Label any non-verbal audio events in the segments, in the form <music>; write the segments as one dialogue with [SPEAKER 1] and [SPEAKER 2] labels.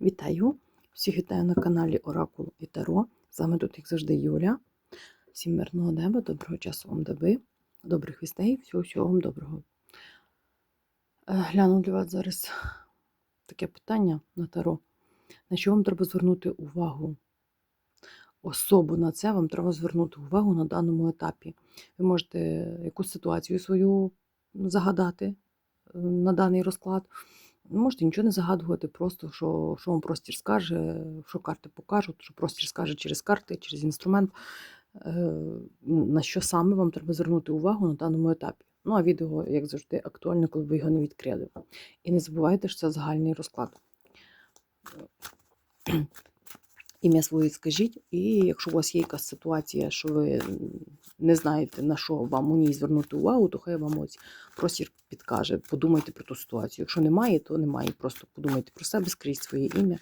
[SPEAKER 1] Вітаю! Всіх вітаю на каналі Оракул і Таро. З вами тут, як завжди, Юля. Всім мирного неба, доброго часу вам доби, добрих вістей, всього всього вам доброго. Е, Гляну для вас зараз таке питання на Таро. На що вам треба звернути увагу? Особу на це вам треба звернути увагу на даному етапі. Ви можете якусь ситуацію свою загадати е, на даний розклад. Можете нічого не загадувати, просто що, що вам простір скаже, що карти покажуть, що простір скаже через карти, через інструмент, е, на що саме вам треба звернути увагу на даному етапі. Ну, а відео, як завжди, актуальне, коли ви його не відкрили. І не забувайте, що це загальний розклад. Ім'я своє скажіть, і якщо у вас є якась ситуація, що ви не знаєте, на що вам у ній звернути увагу, то хай вам ось простір підкаже. Подумайте про ту ситуацію. Якщо немає, то немає. Просто подумайте про себе, скрізь своє ім'я.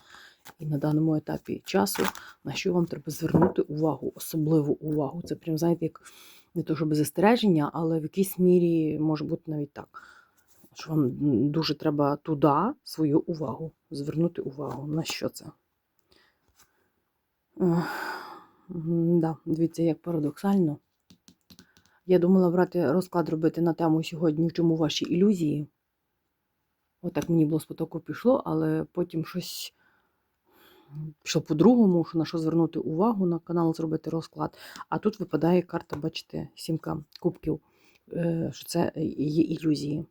[SPEAKER 1] І на даному етапі часу, на що вам треба звернути увагу, особливу увагу. Це прям, знаєте, як не то, щоб застереження, але в якійсь мірі може бути навіть так. Що вам дуже треба туди свою увагу, звернути увагу. На що це? Да, Дивіться, як парадоксально. Я думала брати розклад робити на тему сьогодні, в чому ваші ілюзії. Отак мені було з потоку пішло, але потім щось пішло по-другому, що на що звернути увагу на канал, зробити розклад. А тут випадає карта, бачите, сімка кубків, е, що це є ілюзії.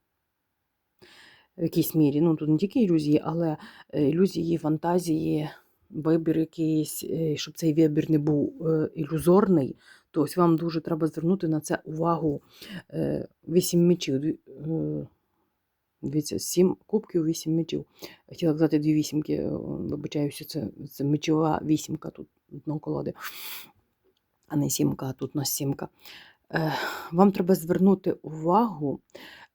[SPEAKER 1] В якійсь мірі. Ну, тут не тільки ілюзії, але е, ілюзії, фантазії вибір якийсь, е, щоб цей вибір не був ілюзорний, то ось вам дуже треба звернути на це увагу. Е, вісім мечів. Дивіться, сім кубків, вісім мечів. Хотіла казати дві вісімки, вибачаюся, це це мечова вісімка тут на колоди, а не сімка, а тут у нас сімка. Вам треба звернути увагу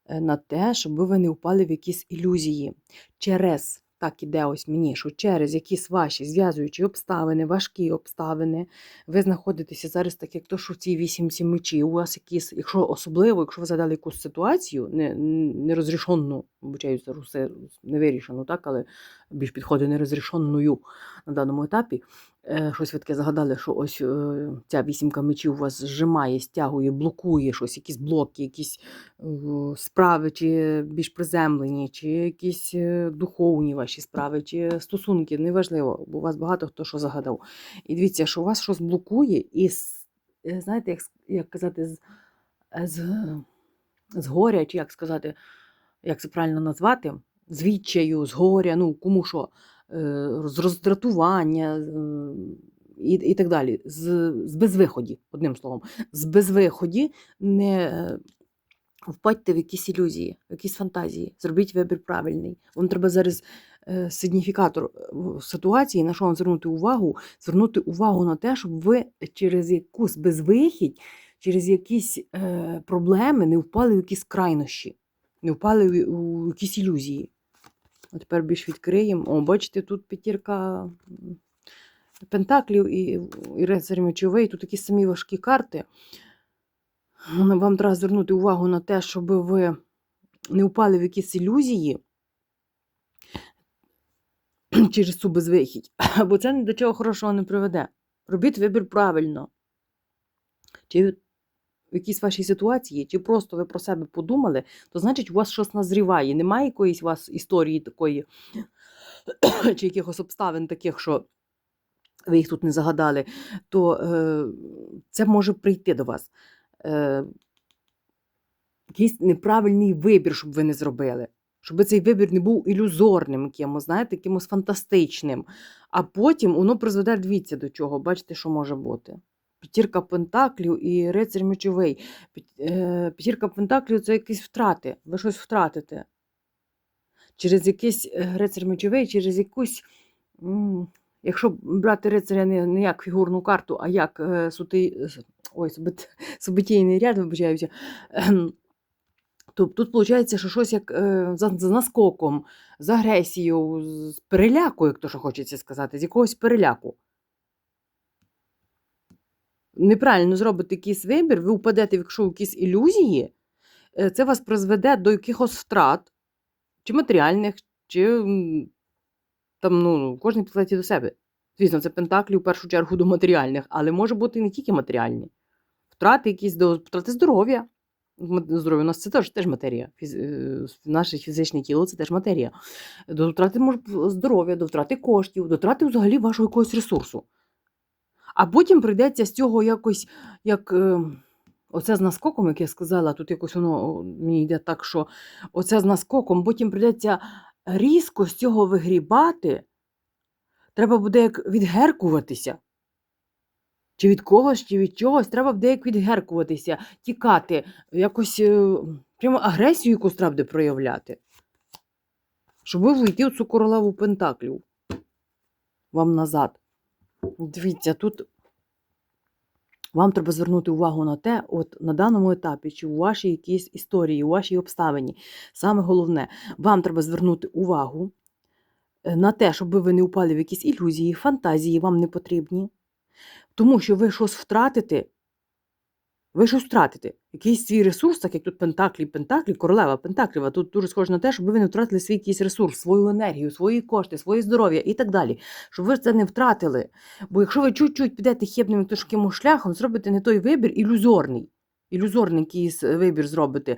[SPEAKER 1] на те, щоб ви не впали в якісь ілюзії через так іде ось мені, що через якісь ваші зв'язуючі обставини, важкі обставини, ви знаходитеся зараз, так як то, що в цій вісімці мечі, у вас якісь, якщо особливо, якщо ви задали якусь ситуацію, не, нерозрішенну, вибачаюся, все не вирішену, так, але більш підходить нерозрішенною на даному етапі. Е, щось ви таке загадали, що ось е, ця вісімка мечів вас зжимає, стягує, блокує щось, якісь блоки, якісь справи, чи більш приземлені, чи якісь е, духовні ваші справи, чи стосунки, неважливо, бо у вас багато хто що загадав. І дивіться, що у вас щось блокує, і знаєте, як як казати, з, з, з горя, чи як сказати, як це правильно назвати, з відчаю, з горя, ну кому що. Е, з роздратування і і так далі, з з безвиході, одним словом, з безвиході не впадьте в якісь ілюзії, в якісь фантазії, зробіть вибір правильний. Вам треба зараз е, сигніфікатор е, ситуації, на що вам звернути увагу, звернути увагу на те, щоб ви через якусь безвихідь, через якісь е, проблеми не впали в якісь крайнощі, не впали в якісь ілюзії. А тепер більш відкриємо. О, бачите, тут п'ятірка пентаклів і і рицарь мечовий. Тут такі самі важкі карти. Вам треба звернути увагу на те, щоб ви не впали в якісь ілюзії <clears throat> через цю безвихідь, бо це ні до чого хорошого не приведе. Робіть вибір правильно. Чи в якійсь вашій ситуації, чи просто ви про себе подумали, то значить у вас щось назріває. Немає якоїсь у вас історії такої, <clears throat> чи якихось обставин таких, що ви їх тут не загадали, то е, це може прийти до вас. Е, Якийсь неправильний вибір, щоб ви не зробили. Щоб цей вибір не був ілюзорним, якимось, знаєте, якимось фантастичним. А потім воно призведе, дивіться, до чого. Бачите, що може бути. П'ятірка пентаклів і рицарь мечовий. Е, п'ятірка пентаклів це якісь втрати. Ви щось втратите. Через якийсь е, рицарь мечовий, через якусь. Якщо брати рицаря не, не як фігурну карту, а як е, сути, ой, субитійний <laughs> ряд, вибачаюся, то тут виходить, що щось як за, за наскоком, з агресією, з переляку, як то що хочеться сказати, з якогось переляку неправильно зробите якийсь вибір, ви впадете якщо в якісь ілюзії, е, це вас призведе до якихось втрат, чи матеріальних, чи Там, ну, кожен підлеті до себе. Звісно, це пентаклі в першу чергу до матеріальних, але може бути і не тільки матеріальні. Втрати якісь до втрати здоров'я. Здоров'я у нас це теж, теж матерія. Фіз... е, Наше фізичне тіло це теж матерія. До втрати може, здоров'я, до втрати коштів, до втрати взагалі вашого якогось ресурсу. А потім прийдеться з цього якось, як е, оце з наскоком, як я сказала, тут якось воно мені йде так, що оце з наскоком, потім прийдеться різко з цього вигрібати. Треба буде як відгеркуватися. Чи від когось, чи від чогось, треба буде як відгеркуватися, тікати, якось е, прямо агресію якусь треба буде проявляти. Щоб ви у цю королеву пентаклів вам назад. Дивіться, тут вам треба звернути увагу на те, от на даному етапі, чи у вашій якійсь історії, у вашій обставині. Саме головне, вам треба звернути увагу е, на те, щоб ви не упали в якісь ілюзії, фантазії вам не потрібні. Тому що ви щось втратите, ви щось втратите. Якийсь свій ресурс, так як тут Пентаклі, Пентаклі, королева Пентакліва, тут дуже схоже на те, щоб ви не втратили свій якийсь ресурс, свою енергію, свої кошти, своє здоров'я і так далі. Щоб ви це не втратили. Бо якщо ви чуть-чуть підете хибним трошким шляхом, зробите не той вибір ілюзорний. Ілюзорний якийсь вибір зробите,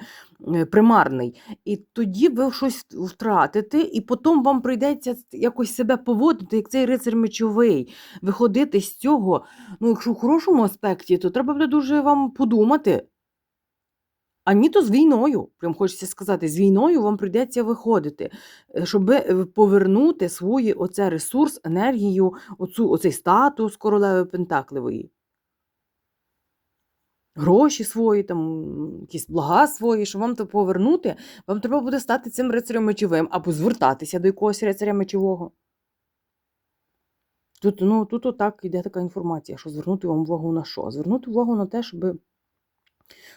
[SPEAKER 1] е, примарний. І тоді ви щось втратите, і потім вам прийдеться якось себе поводити, як цей рицар мечовий, виходити з цього. Ну, якщо в хорошому аспекті, то треба буде дуже вам подумати. А ні, то з війною, прям хочеться сказати, з війною вам прийдеться виходити, е, щоб е, повернути свій оце ресурс, енергію, оцю, оцей статус королеви Пентакливої. Гроші свої, там, якісь блага свої, щоб вам то повернути, вам треба буде стати цим рицарем мечовим або звертатися до якогось рицаря мечового. Тут, ну, тут отак йде така інформація, що звернути вам увагу на що? Звернути увагу на те, щоб,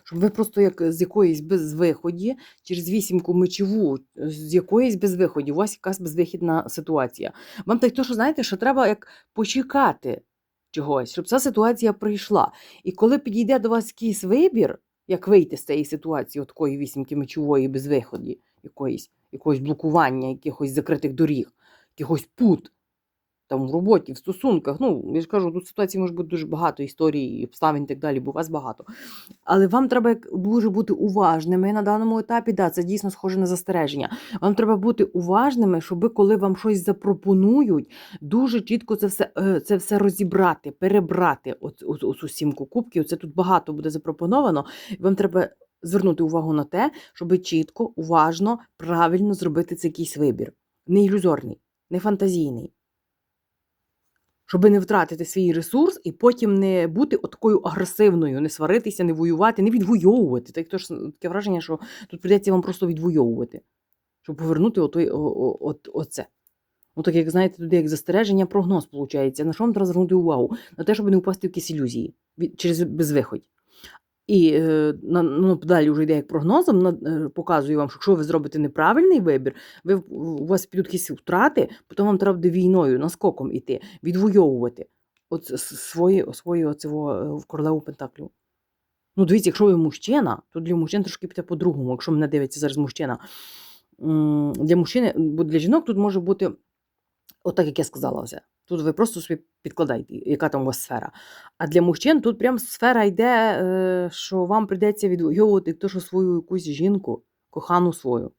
[SPEAKER 1] щоб ви просто як з якоїсь безвиході, через вісімку мечову, з якоїсь безвиході, у вас якась безвихідна ситуація. Вам так то, що знаєте, що треба як почекати чогось, щоб ця ситуація прийшла. І коли підійде до вас якийсь вибір, як вийти з цієї ситуації, от такої вісімки мечової безвиході, якоїсь, якогось блокування, якихось закритих доріг, якихось пут, там в роботі, в стосунках. Ну, я ж кажу, тут ситуацій може бути дуже багато історій, обставин і так далі, бо у вас багато. Але вам треба дуже бути уважними на даному етапі. Да, це дійсно схоже на застереження. Вам треба бути уважними, щоб коли вам щось запропонують, дуже чітко це все, е, це все розібрати, перебрати оцю, сімку кубків. Це тут багато буде запропоновано. Вам треба звернути увагу на те, щоб чітко, уважно, правильно зробити цей якийсь вибір. Не ілюзорний, не фантазійний. Щоб не втратити свій ресурс і потім не бути такою агресивною, не сваритися, не воювати, не відвоювати. Так то ж таке враження, що тут прийдеться вам просто відвоювати, щоб повернути отой, о, о, оце. Ну, так як знаєте, туди як застереження, прогноз виходить. На що вам треба звернути увагу? На те, щоб не впасти в якісь ілюзії через безвиходь. І е, ну, далі вже йде як прогнозом, е, показую вам, що якщо ви зробите неправильний вибір, ви, у вас підуть якісь втрати, потім вам треба буде війною, наскоком іти, відвоювати от свої, свої оцього, е, королеву Пентаклю. Ну, дивіться, якщо ви мужчина, то для мужчин трошки піде по-другому, якщо мене дивиться зараз мужчина. Для мужчини, бо для жінок тут може бути, отак, як я сказала вже. Тут ви просто собі підкладайте, яка там у вас сфера. А для мужчин тут прям сфера йде, е, що вам прийдеться відвоювати то, що свою якусь жінку, кохану свою.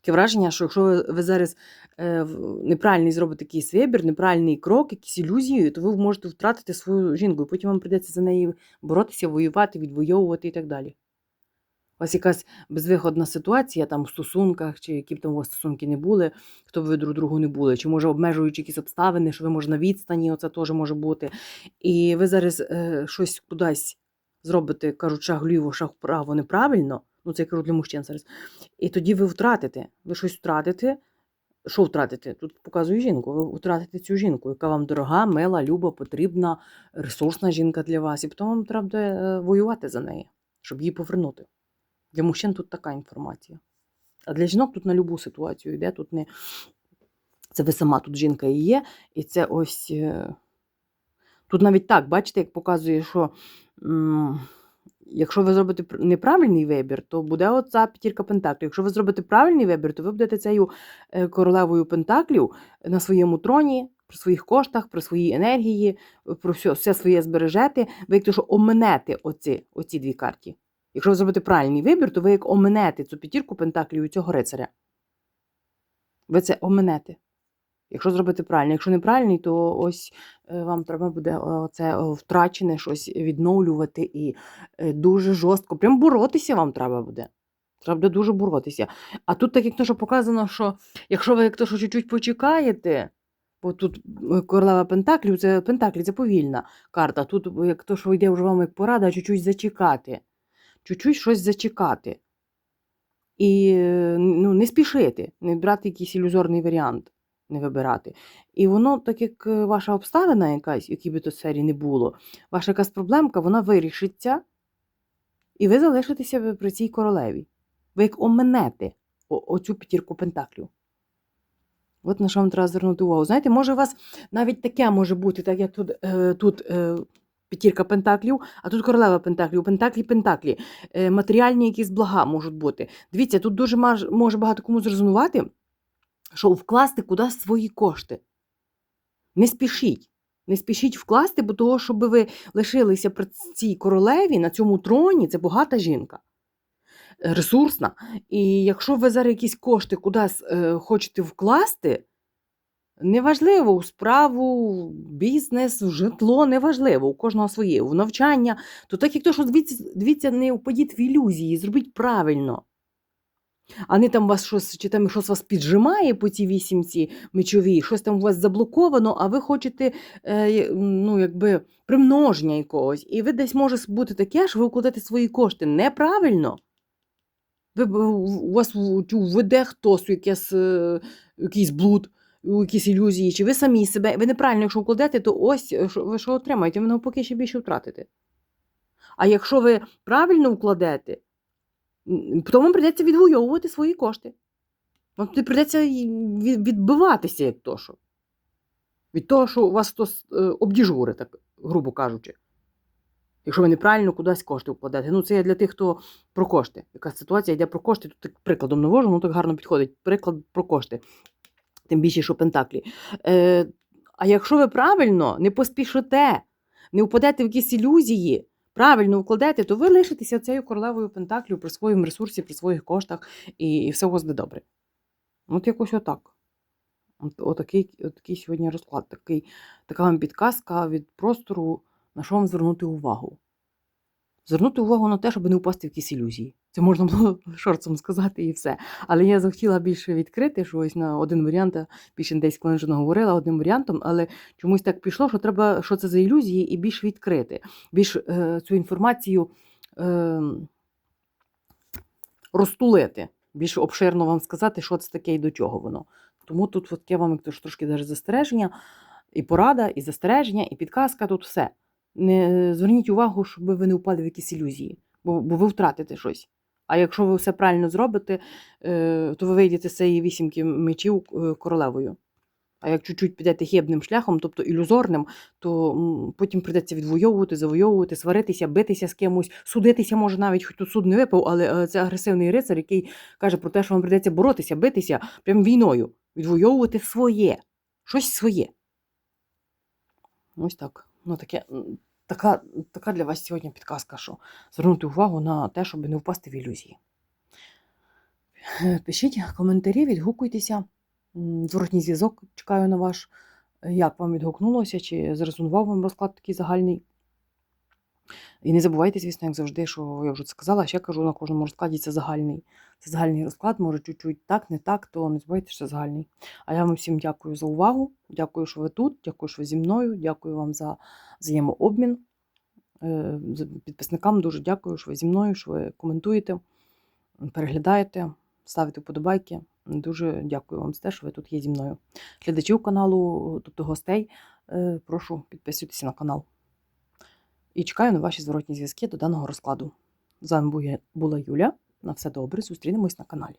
[SPEAKER 1] Таке враження, що якщо ви, ви зараз е, неправильний зробите якийсь вибір, неправильний крок, якісь ілюзії, то ви можете втратити свою жінку, і потім вам прийдеться за неї боротися, воювати, відвоювати і так далі. У вас якась безвиходна ситуація там в стосунках, чи які б там у вас стосунки не були, хто б ви друг другу не були, чи може обмежуючи якісь обставини, що ви може на відстані, оце теж може бути. І ви зараз е, щось кудись зробите, кажуть, шаг вліво, шаг вправо неправильно. Ну, це я кажу для мужчин зараз. І тоді ви втратите. Ви щось втратите. Що втратите? Тут показую жінку. Ви втратите цю жінку, яка вам дорога, мила, люба, потрібна, ресурсна жінка для вас. І потім вам треба буде е, воювати за неї, щоб її повернути. Для мужчин тут така інформація. А для жінок тут на любу ситуацію йде. Тут не це ви сама тут жінка і є, і це ось. е, Тут навіть так, бачите, як показує, що м, Якщо ви зробите неправильний вибір, то буде оця п'ятірка пентаклів. Якщо ви зробите правильний вибір, то ви будете цією е, королевою пентаклів на своєму троні, при своїх коштах, при своїй енергії, про все, все своє збережете. Ви як то, що оминете оці, оці дві карті. Якщо ви зробите правильний вибір, то ви як оминете цю п'ятірку пентаклів і цього рицаря. Ви це оминете. Якщо зробити правильно, якщо неправильний, то ось е, вам треба буде це втрачене щось відновлювати і е, дуже жорстко. Прям боротися вам треба буде. Треба буде дуже боротися. А тут, так як то, що показано, що якщо ви як то, що чуть-чуть почекаєте, бо тут е, королева Пентаклів, це Пентаклі, це повільна карта. Тут, е, як то, що йде вже вам як порада, чуть-чуть зачекати. Чуть-чуть щось зачекати. І ну, не спішити, не брати якийсь ілюзорний варіант, не вибирати. І воно, так як е, ваша обставина якась, якій би то сфері не було, ваша якась проблемка, вона вирішиться, і ви залишитеся при цій королеві. Ви як оминете оцю п'ятірку пентаклів. От на що вам треба звернути увагу. Знаєте, може, у вас навіть таке може бути, так як тут, е, тут е, п'ятірка пентаклів, а тут королева пентаклів, пентаклі, пентаклі. Е, матеріальні якісь блага можуть бути. Дивіться, тут дуже може багато кому зрезонувати, що вкласти кудись свої кошти. Не спішіть. Не спішіть вкласти, бо того, щоб ви лишилися при цій королеві на цьому троні, це багата жінка, ресурсна. І якщо ви зараз якісь кошти кудись е, хочете вкласти, неважливо у справу, бізнес, житло, неважливо, у кожного своє, в навчання, то так як то, що дивіться, не впадіть в ілюзії, зробіть правильно. А не там вас щось, чи там щось вас піджимає по цій вісімці мечовій, щось там у вас заблоковано, а ви хочете е, ну, якби, примноження якогось. І ви десь може бути таке, що ви вкладете свої кошти неправильно. Ви, у вас в- тю, веде хтось у якийсь, е, якийсь блуд, у якісь ілюзії, чи ви самі себе, ви неправильно, якщо вкладете, то ось е, ви що отримаєте, ви навпаки ще більше втратите. А якщо ви правильно вкладете, то вам прийдеться відвоювати свої кошти. Вам не прийдеться відбиватися, як то що. Від того, що вас хтось е, обдіжуре, так грубо кажучи. Якщо ви неправильно кудись кошти вкладете. Ну, це я для тих, хто про кошти. Яка ситуація йде про кошти, тут так прикладом навожу, ну так гарно підходить. Приклад про кошти. Тим більше, що пентаклі. Е, а якщо ви правильно не поспішите, не впадете в якісь ілюзії, правильно вкладете, то ви лишитеся цією королевою пентаклів при своєму ресурсі, при своїх коштах, і, і все у вас буде добре. От якось отак. От, отакий, отакий сьогодні розклад. Такий, така вам підказка від простору, на що вам звернути увагу. Звернути увагу на те, щоб не впасти в якісь ілюзії. Це можна було шорцом сказати і все. Але я захотіла більше відкрити, що ось на один варіант, а більше десь коли вже наговорила одним варіантом, але чомусь так пішло, що треба, що це за ілюзії, і більш відкрити, більш е, цю інформацію е, розтулити, більш обширно вам сказати, що це таке і до чого воно. Тому тут от я вам трошки даже застереження, і порада, і застереження, і підказка тут все. Не зверніть увагу, щоб ви не впали в якісь ілюзії, бо, бо ви втратите щось. А якщо ви все правильно зробите, е, то ви вийдете з цієї вісімки мечів е, королевою. А як чуть-чуть підете хибним шляхом, тобто ілюзорним, то потім прийдеться відвоювати, завойовувати, сваритися, битися з кимось, судитися може навіть, хоч тут суд не випав, але е, це агресивний рицар, який каже про те, що вам прийдеться боротися, битися прям війною, відвоювати своє, щось своє. Ось так. Ну, таке, така, така для вас сьогодні підказка, що звернути увагу на те, щоб не впасти в ілюзії. Е, Пишіть коментарі, відгукуйтеся. Зворотній зв'язок чекаю на ваш. Як вам відгукнулося, чи зрезонував вам розклад такий загальний? І не забувайте, звісно, як завжди, що я вже це сказала, ще кажу на кожному розкладі це загальний. Це загальний розклад, може чуть-чуть так, не так, то не забувайте, що це загальний. А я вам всім дякую за увагу. Дякую, що ви тут, дякую, що ви зі мною. Дякую вам за взаємообмін. Е, Підписникам дуже дякую, що ви зі мною, що ви коментуєте, переглядаєте, ставите вподобайки. Дуже дякую вам за те, що ви тут є зі мною. Глядачів каналу, тобто гостей, е, прошу підписуйтесь на канал. І чекаю на ваші зворотні зв'язки до даного розкладу. З вами була Юля. На все добре, зустрінемось на каналі.